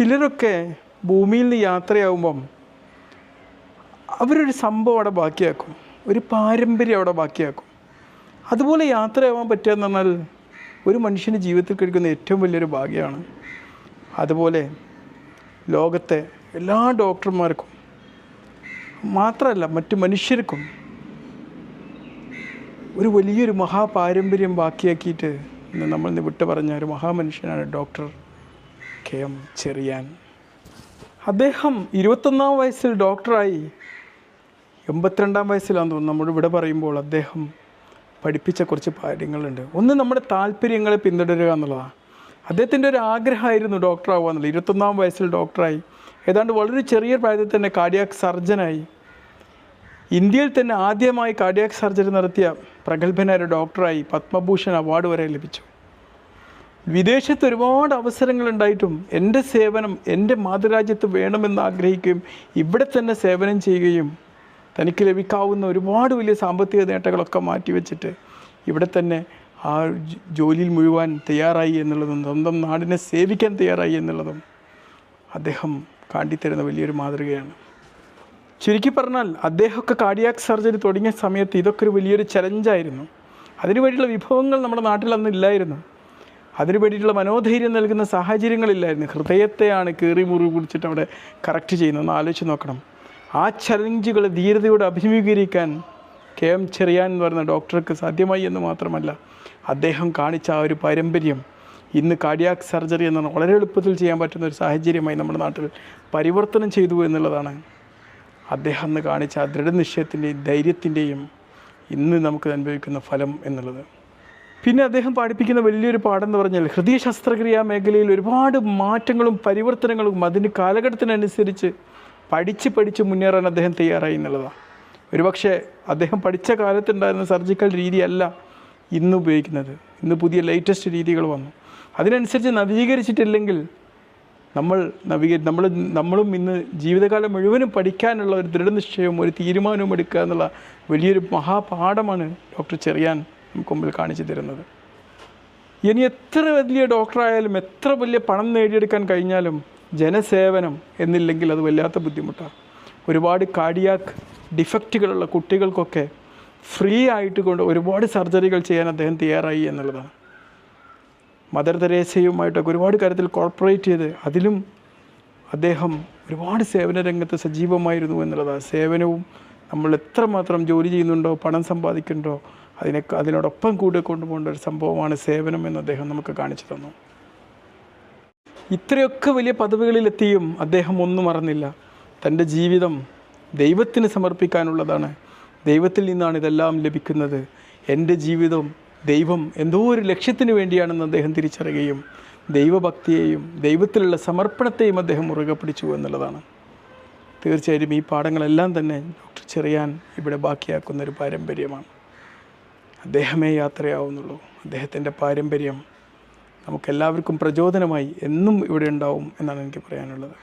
ചിലരൊക്കെ ഭൂമിയിൽ നിന്ന് യാത്രയാവുമ്പം അവരൊരു സംഭവം അവിടെ ബാക്കിയാക്കും. ഒരു പാരമ്പര്യം അവിടെ ബാക്കിയാക്കും. അതുപോലെ യാത്രയാവാൻ പറ്റുക എന്ന് പറഞ്ഞാൽ ഒരു മനുഷ്യന് ജീവിതത്തിൽ കഴിക്കുന്ന ഏറ്റവും വലിയൊരു ഭാഗ്യമാണ്. അതുപോലെ ലോകത്തെ എല്ലാ ഡോക്ടർമാർക്കും മാത്രമല്ല മറ്റു മനുഷ്യർക്കും ഒരു വലിയൊരു മഹാപാരമ്പര്യം ബാക്കിയാക്കിയിട്ട് നമ്മൾ വിട്ടു പറഞ്ഞ ഒരു മഹാമനുഷ്യനാണ് ഡോക്ടർ കെ എം ചെറിയാൻ. അദ്ദേഹം ഇരുപത്തൊന്നാം വയസ്സിൽ ഡോക്ടറായി. എൺപത്തിരണ്ടാം വയസ്സിലാണെന്ന് തോന്നുന്നു. നമ്മൾ ഇവിടെ പറയുമ്പോൾ അദ്ദേഹം പഠിപ്പിച്ച കുറച്ച് കാര്യങ്ങളുണ്ട്. ഒന്ന് നമ്മുടെ താല്പര്യങ്ങളെ പിന്തുടരുക എന്നുള്ളതാണ് അദ്ദേഹത്തിന്റെ ഒരു ആഗ്രഹമായിരുന്നു ഡോക്ടറാവുക എന്നുള്ളത് ഇരുപത്തൊന്നാം വയസ്സിൽ ഡോക്ടറായി. ഏതാണ്ട് വളരെ ചെറിയ പ്രായത്തിൽ തന്നെ കാർഡിയാക് സർജനായി ഇന്ത്യയിൽ തന്നെ ആദ്യമായി കാർഡിയാക് സർജറി നടത്തിയ പ്രഗത്ഭനായ ഡോക്ടറായി. പത്മഭൂഷൺ അവാർഡ് വരെ ലഭിച്ചു. വിദേശത്ത് ഒരുപാട് അവസരങ്ങൾ ഉണ്ടായിട്ടും എന്റെ സേവനം എന്റെ മാതൃരാജ്യത്ത് വേണമെന്ന് ആഗ്രഹിക്കുകയും ഇവിടെ തന്നെ സേവനം ചെയ്യുകയും തനിക്ക് ലഭിക്കാവുന്ന ഒരുപാട് വലിയ സാമ്പത്തിക നേട്ടങ്ങളൊക്കെ മാറ്റിവെച്ചിട്ട് ഇവിടെ തന്നെ ആ ജോലിയിൽ മുഴുവാൻ തയ്യാറായി എന്നുള്ളതും സ്വന്തം നാടിനെ സേവിക്കാൻ തയ്യാറായി എന്നുള്ളതും അദ്ദേഹം കാട്ടിത്തരുന്ന വലിയൊരു മാതൃകയാണ്. ചുരുക്കി പറഞ്ഞാൽ അദ്ദേഹമൊക്കെ കാർഡിയാക് സർജറി തുടങ്ങിയ സമയത്ത് ഇതൊക്കെ ഒരു വലിയൊരു ചലഞ്ചായിരുന്നു അതിനു വേണ്ടിയുള്ള വിഭവങ്ങൾ നമ്മുടെ നാട്ടിലൊന്നും ഇല്ലായിരുന്നു. അതിനു വേണ്ടിയിട്ടുള്ള മനോധൈര്യം നൽകുന്ന സാഹചര്യങ്ങളില്ലായിരുന്നു. ഹൃദയത്തെയാണ് കീറി മുറി പിടിച്ചിട്ട് അവിടെ കറക്റ്റ് ചെയ്യുന്നത്. ഒന്ന് ആലോചിച്ച് നോക്കണം. ആ ചലഞ്ചുകൾ ധീരതയോടെ അഭിമുഖീകരിക്കാൻ കെ എം ചെറിയാൻ എന്ന് പറയുന്ന ഡോക്ടർക്ക് സാധ്യമായി എന്ന് മാത്രമല്ല അദ്ദേഹം കാണിച്ച ആ ഒരു പാരമ്പര്യം ഇന്ന് കാർഡിയാക് സർജറി എന്ന വളരെ എളുപ്പത്തിൽ ചെയ്യാൻ പറ്റുന്ന ഒരു സാഹചര്യമായി നമ്മുടെ നാട്ടിൽ പരിവർത്തനം ചെയ്തു എന്നുള്ളതാണ്. അദ്ദേഹം അന്ന് കാണിച്ച ആ ദൃഢനിശ്ചയത്തിന്റെയും ധൈര്യത്തിന്റെയും ഇന്ന് നമുക്ക് അനുഭവിക്കുന്ന ഫലം എന്നുള്ളത്. പിന്നെ അദ്ദേഹം പഠിപ്പിക്കുന്ന വലിയൊരു പാഠം എന്ന് പറഞ്ഞാൽ ഹൃദയ ശസ്ത്രക്രിയാ മേഖലയിൽ ഒരുപാട് മാറ്റങ്ങളും പരിവർത്തനങ്ങളും അതിന് കാലഘട്ടത്തിനനുസരിച്ച് പഠിച്ച് പഠിച്ച് മുന്നേറാൻ അദ്ദേഹം തയ്യാറായി എന്നുള്ളതാണ്. ഒരുപക്ഷെ അദ്ദേഹം പഠിച്ച കാലത്തുണ്ടായിരുന്ന സർജിക്കൽ രീതിയല്ല ഇന്ന് ഉപയോഗിക്കുന്നത്. ഇന്ന് പുതിയ ലേറ്റസ്റ്റ് രീതികൾ വന്നു. അതിനനുസരിച്ച് നവീകരിച്ചിട്ടില്ലെങ്കിൽ നമ്മൾ നവീക നമ്മൾ നമ്മളും ഇന്ന് ജീവിതകാലം മുഴുവനും പഠിക്കാനുള്ള ഒരു ദൃഢനിശ്ചയവും ഒരു തീരുമാനവും എടുക്കുക എന്നുള്ള വലിയൊരു മഹാപാഠമാണ് ഡോക്ടർ ചെറിയാൻ നമുക്ക് മുമ്പിൽ കാണിച്ചു തരുന്നത്. ഇനി എത്ര വലിയ ഡോക്ടറായാലും എത്ര വലിയ പണം നേടിയെടുക്കാൻ കഴിഞ്ഞാലും ജനസേവനം എന്നില്ലെങ്കിൽ അത് വല്ലാത്ത ബുദ്ധിമുട്ടാണ്. ഒരുപാട് കാർഡിയാക്ക് ഡിഫക്റ്റുകളുള്ള കുട്ടികൾക്കൊക്കെ ഫ്രീ ആയിട്ട് കൊണ്ട് ഒരുപാട് സർജറികൾ ചെയ്യാൻ അദ്ദേഹം തയ്യാറായി എന്നുള്ളതാണ്. മദർ തെരേസയുമായിട്ടൊക്കെ ഒരുപാട് കാര്യത്തിൽ കോർപ്പറേറ്റ് ചെയ്ത് അതിലും അദ്ദേഹം ഒരുപാട് സേവന രംഗത്ത് സജീവമായിരുന്നു എന്നുള്ളതാണ്. സേവനവും നമ്മൾ എത്രമാത്രം ജോലി ചെയ്യുന്നുണ്ടോ പണം സമ്പാദിക്കുന്നുണ്ടോ അതിനെ അതിനോടൊപ്പം കൂടെ കൊണ്ടുപോകേണ്ട ഒരു സംഭവമാണ് സേവനം എന്ന് അദ്ദേഹം നമുക്ക് കാണിച്ചു തന്നു. ഇത്രയൊക്കെ വലിയ പദവികളിലെത്തിയും അദ്ദേഹം ഒന്നും മറന്നില്ല തന്റെ ജീവിതം ദൈവത്തിന് സമർപ്പിക്കാനുള്ളതാണ്. ദൈവത്തിൽ നിന്നാണ് ഇതെല്ലാം ലഭിക്കുന്നത്. എന്റെ ജീവിതം ദൈവം എന്തോ ഒരു ലക്ഷ്യത്തിന് വേണ്ടിയാണെന്ന് അദ്ദേഹം തിരിച്ചറിയുകയും ദൈവഭക്തിയെയും ദൈവത്തിലുള്ള സമർപ്പണത്തെയും അദ്ദേഹം മുറുകെ പിടിച്ചു എന്നുള്ളതാണ്. തീർച്ചയായിട്ടും ഈ പാഠങ്ങളെല്ലാം തന്നെ ഡോക്ടർ ചെറിയാൻ ഇവിടെ ബാക്കിയാക്കുന്ന ഒരു പാരമ്പര്യമാണ്. അദ്ദേഹമേ യാത്രയാവുന്നുള്ളൂ. അദ്ദേഹത്തിന്റെ പാരമ്പര്യം നമുക്കെല്ലാവർക്കും പ്രചോദനമായി എന്നും ഇവിടെ ഉണ്ടാവും എന്നാണ് എനിക്ക് പറയാനുള്ളത്.